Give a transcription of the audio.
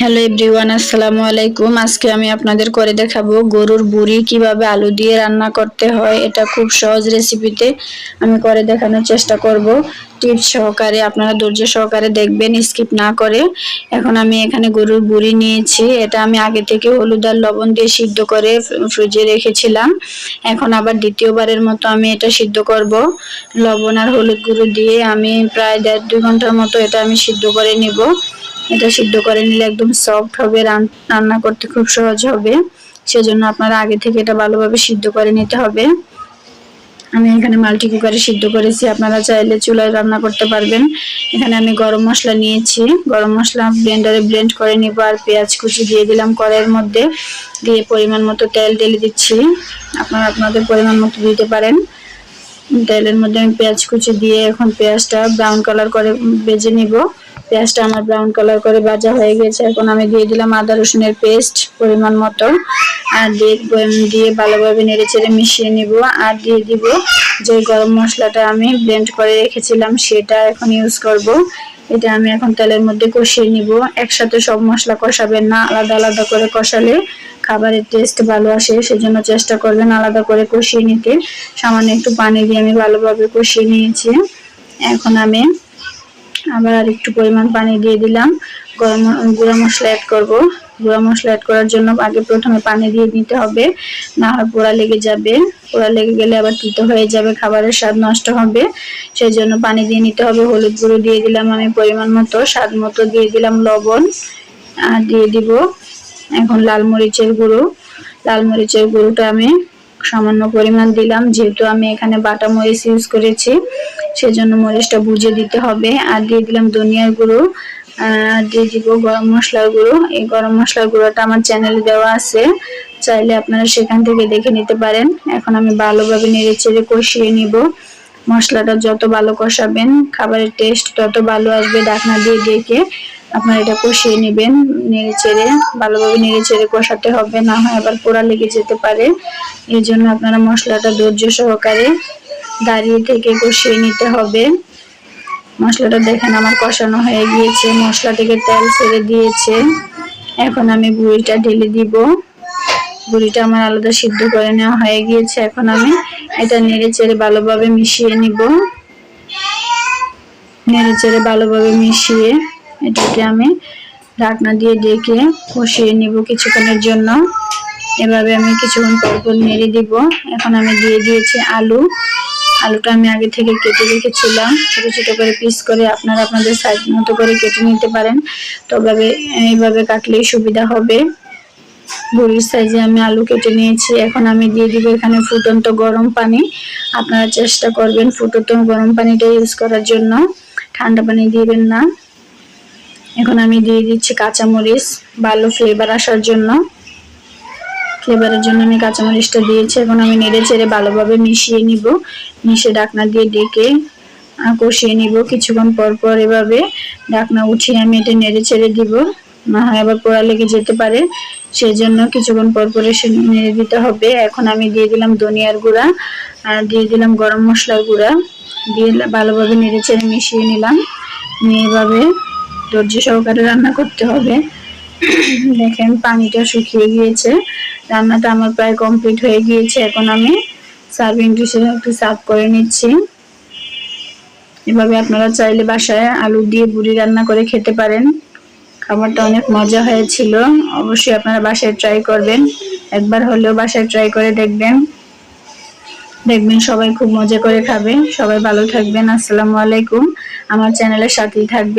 Hello everyone, আসসালামু আলাইকুম। আজকে আমি আপনাদের করে দেখাবো গরুর বুড়ি কীভাবে আলু দিয়ে রান্না করতে হয়। এটা খুব সহজ রেসিপিতে আমি করে দেখানোর চেষ্টা করব। টিপস সহকারে, আপনারা ধৈর্য সহকারে দেখবেন, স্কিপ না করে। এখন আমি এখানে গরুর বুড়ি নিয়েছি। এটা আমি আগে থেকে হলুদ আর লবণ দিয়ে সিদ্ধ করে ফ্রিজে রেখেছিলাম। এখন আবার দ্বিতীয়বারের মতো আমি এটা সিদ্ধ করব। লবণ আর হলুদ গুঁড়ো দিয়ে আমি প্রায় দেড় দুই ঘণ্টার মতো এটা আমি সিদ্ধ করে নিব। এটা সিদ্ধ করে নিলে একদম সফট হবে রান্না করতে খুব সহজ হবে। সেজন্য আপনারা আগে থেকে এটা ভালোভাবে সিদ্ধ করে নিতে হবে। আমি এখানে মাল্টি কুকারে সিদ্ধ করেছি, আপনারা চাইলে চুলায় রান্না করতে পারবেন। এখানে আমি গরম মশলা নিয়েছি। গরম মশলা ব্লেন্ডারে ব্লেন্ড করে নিব আর পেঁয়াজ কুচি দিয়ে দিলাম কড়াইয়ের মধ্যে। দিয়ে পরিমাণ মতো তেল ঢেলে দিচ্ছি। আপনারা আপনাদের পরিমাণ মতো দিতে পারেন। তেলের মধ্যে আমি পেঁয়াজ কুচি দিয়ে এখন পেঁয়াজটা ব্রাউন কালার করে বেজে নিব। পেঁয়াজটা আমার ব্রাউন কালার করে ভাজা হয়ে গেছে। এখন আমি দিয়ে দিলাম আদা রসুনের পেস্ট পরিমাণ মতো। আর দিয়ে দিয়ে ভালোভাবে নেড়ে চেড়ে মিশিয়ে নিব। আর দিয়ে দিব যে গরম মশলাটা আমি ব্লেন্ড করে রেখেছিলাম, সেটা এখন ইউজ করব। এটা আমি এখন তেলের মধ্যে কষিয়ে নিব। একসাথে সব মশলা কষাবেন না, আলাদা আলাদা করে কষালে খাবারের টেস্ট ভালো আসে। সেজন্য চেষ্টা করবেন আলাদা করে কষিয়ে নিতে। সামান্য একটু পানি দিয়ে আমি ভালোভাবে কষিয়ে নিয়েছি। এখন আমি আবার আর একটু পরিমাণ পানি দিয়ে দিলাম। গরম, গুঁড়া মশলা অ্যাড করব। গুঁড়া মশলা অ্যাড করার জন্য আগে প্রথমে পানি দিয়ে দিতে হবে। না হয় পোড়া লেগে যাবে। পোড়া লেগে গেলে আবার তিতো হয়ে যাবে, খাবারের স্বাদ নষ্ট হবে। সেই জন্য পানি দিয়ে নিতে হবে। হলুদ গুঁড়ো দিয়ে দিলাম আমি পরিমাণ মতো, স্বাদ মতো দিয়ে দিলাম লবণ। আর দিয়ে দিব এখন লাল মরিচের গুঁড়ো। লাল মরিচের গুঁড়োটা আমি সামান্য পরিমাণ দিলাম। যেহেতু আমি এখানে বাটা মরিচ ইউজ করেছি, সেজন্য মরিচটা বুঝে দিতে হবে। আর দিয়ে দিলাম ধনিয়ার গুঁড়ো আর দিয়ে দিব গরম মশলার গুঁড়ো। এই গরম মশলার গুঁড়োটা আমার চ্যানেলে দেওয়া আছে। চাইলে আপনারা সেখান থেকে দেখে নিতে পারেন। এখন আমি ভালোভাবে নেড়ে চেড়ে কষিয়ে নিব। মশলাটা যত ভালো কষাবেন, খাবারের টেস্ট তত ভালো আসবে ডাকনা দিয়ে ডেকে। আপনারা এটা কষিয়ে নেবেন, নেড়ে চেড়ে, ভালোভাবে নেড়ে চেড়ে কষাতে হবে, না হয় আবার পোড়া লেগে যেতে পারে। এই জন্য আপনারা মশলাটা ধৈর্য সহকারে দাঁড়িয়ে থেকে কষিয়ে নিতে হবে। মশলাটা দেখেন আমার কষানো হয়ে গিয়েছে, মশলা থেকে তেল ছেড়ে দিয়েছে। এখন আমি বুড়িটা ঢেলে দিব। বুড়িটা আমার আলাদা সিদ্ধ করে নেওয়া হয়ে গিয়েছে। এখন আমি এটা নেড়ে চেড়ে ভালোভাবে মিশিয়ে নিব। নেড়ে চেড়ে ভালোভাবে মিশিয়ে এটাকে আমি ঢাকনা দিয়ে ডেকে কষিয়ে নিব কিছুক্ষণের জন্য। এভাবে আমি কিছুক্ষণ পর পর নেড়ে দিব। এখন আমি দিয়ে দিয়েছি আলু। আলুটা আমি আগে থেকে কেটে রেখেছিলাম। ছোট ছোট করে পিস করে আপনারা আপনাদের সাইজ মতো করে কেটে নিতে পারেন। তবে এইভাবে কাটলেই সুবিধা হবে। বড়ির সাইজে আমি আলু কেটে নিয়েছি। এখন আমি দিয়ে দিব এখানে ফুটন্ত গরম পানি। আপনারা চেষ্টা করবেন ফুটন্ত গরম পানিটা ইউজ করার জন্য। ঠান্ডা পানি দিবেন না। এখন আমি দিয়ে দিচ্ছি কাঁচামরিচ, ভালো ফ্লেভার আসার জন্য। ফ্লেভারের জন্য আমি কাঁচামরিচটা দিয়েছি। এখন আমি নেড়ে চেড়ে ভালোভাবে মিশিয়ে নিব। মিশিয়ে ডাকনা দিয়ে ডেকে কষিয়ে নিব। কিছুক্ষণ পর পর এভাবে ডাকনা উঠিয়ে আমি এটা নেড়ে ছেড়ে দিব। না হয় আবার পোড়া লেগে যেতে পারে। সেই জন্য কিছুক্ষণ পর পর নেড়ে দিতে হবে। এখন আমি দিয়ে দিলাম ধনিয়ার গুঁড়া আর দিয়ে দিলাম গরম মশলার গুঁড়া। দিয়ে ভালোভাবে নেড়ে চেড়ে মিশিয়ে নিলাম। নিয়ে এভাবে ধৈর্য সহকারে রান্না করতে হবে। দেখেন, পানিটা শুকিয়ে গিয়েছে। রান্নাটা আমার প্রায় কমপ্লিট হয়ে গিয়েছে। এখন আমি সার্ভিং ডিশে একটু সার্ভ করে নিচ্ছি। এভাবে আপনারা চাইলে বাসায় আলু দিয়ে বুড়ি রান্না করে খেতে পারেন। খাবারটা অনেক মজা হয়েছিল। অবশ্যই আপনারা বাসায় ট্রাই করবেন। একবার হলেও বাসায় ট্রাই করে দেখবেন। দেখবেন সবাই খুব মজা করে খাবে। সবাই ভালো থাকবেন। আসসালামু আলাইকুম। আমার চ্যানেলের সাথেই থাকবে